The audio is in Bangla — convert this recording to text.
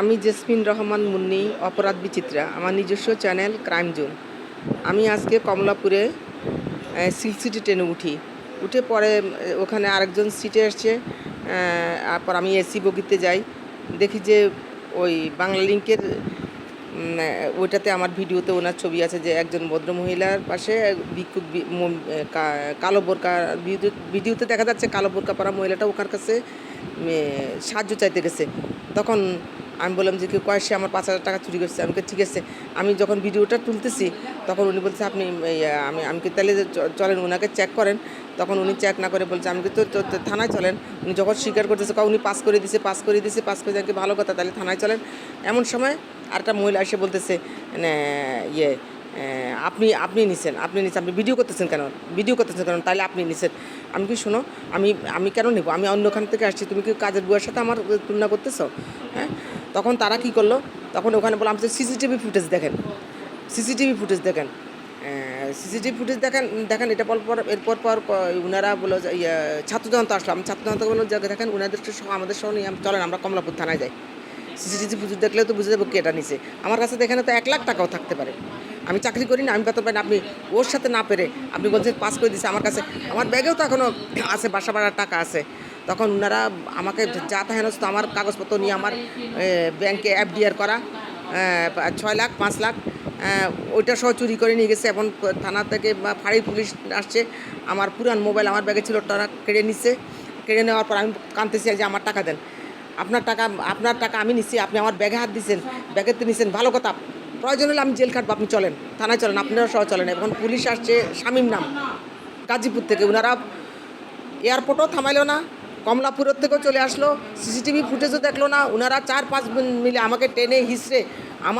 আমি জেসমিন রহমান মুন্নি, অপরাধ বিচিত্রা, আমার নিজস্ব চ্যানেল ক্রাইম জোন। আমি আজকে কমলাপুরে সিল্ক সিটি ট্রেনে উঠি। উঠে পরে ওখানে আরেকজন সিটে আসছে তারপর আমি এসি বগিতে যাই। দেখি যে ওই বাংলা লিঙ্কের ওইটাতে আমার ভিডিওতে ওনার ছবি আছে যে একজন ভদ্রমহিলার পাশে ভিক্ষুক কালো বোরকা ভিডিও- ভিডিওতে দেখা যাচ্ছে কালো বোরকা পরা মহিলাটা ওখার কাছে সাহায্য চাইতে গেছে। তখন আমি বললাম যে কেউ কয় সে আমার পাঁচ হাজার টাকা চুরি করছে। আমি ঠিক আছে। আমি যখন ভিডিওটা তুলতেছি, তখন উনি বলছে আপনি আমি আমি কি তাহলে চলেন ওনাকে চেক করেন। তখন উনি চেক না করে বলছে, আমি কি তো থানায় চলেন? উনি যখন স্বীকার করতেছে উনি পাস করে দিছে পাস করে দিছে পাস করে দেখি ভালো কথা? তাহলে থানায় চলেন। এমন সময় আরেকটা মহিলা এসে বলতেছে ইয়ে আপনি আপনি নিছেন আপনি নিছেন, আপনি ভিডিও করতেছেন কেন? ভিডিও করতেছেন কেন? তাহলে আপনি নিছেন। আমি কি শোনো, আমি আমি কেন নেব? আমি অন্যখান থেকে আসছি, তুমি কি কাজের বুয়ার সাথে আমার তুলনা করতেছো? হ্যাঁ? তখন তারা কি করল? তখন ওখানে বললাম যে সিসিটিভি ফুটেজ দেখেন। সিসিটিভি ফুটেজ দেখেন। সিসিটিভি ফুটেজ দেখেন দেখেন এটা পর পর এরপর পর ওনারা বলো ইয়ে, ছাত্র জনতা আসলাম ছাত্র জনতা বলল যে দেখেন ওনাদেরকে সহ আমাদের সহ নিয়ে চলেন আমরা কমলাপুর থানায় যাই। সিসিটিভি ফুটেজ দেখলে তো বুঝে যাব কে এটা নিছে। আমার কাছে দেখেন তো এক লাখ টাকাও থাকতে পারে। আমি চাকরি করি না আমি বেতন পাই না। আপনি ওর সাথে না পেরে আপনি বলছেন পাস করে দিছে আমার কাছে। আমার ব্যাগেও তো এখনও আছে বাসা ভাড়ার টাকা আছে। তখন ওনারা আমাকে যা হেনস্ত আমার কাগজপত্র নিয়ে আমার ব্যাংকে এফডিআর করা ছয় লাখ, পাঁচ লাখ ওইটা সহ চুরি করে নিয়ে গেছে। এখন থানা থেকে বা ফাঁড়ি পুলিশ আসছে, আমার পুরান মোবাইল আমার ব্যাগে ছিল, তারা কেড়ে নিচ্ছে কেড়ে নেওয়ার পর আমি কানতেছি যে আমার টাকা দেন। আপনার টাকা আপনার টাকা আমি নিচ্ছি আপনি আমার ব্যাগে হাত দিচ্ছেন ব্যাগেতে নিচ্ছেন ভালো কথা। প্রয়োজন হলে আমি জেল খাটবো, আপনি চলেন। থানায় চলেন, আপনারা সহ চলেন। এখন পুলিশ আসছে শামীম নাম, গাজীপুর থেকে। ওনারা এয়ারপোর্টও থামাইলো না কমলাপুরের থেকেও চলে আসলো। সিসিটিভি ফুটেজও দেখল না। ওনারা চার পাঁচ মিলে আমাকে টেনে হিসড়ে আমার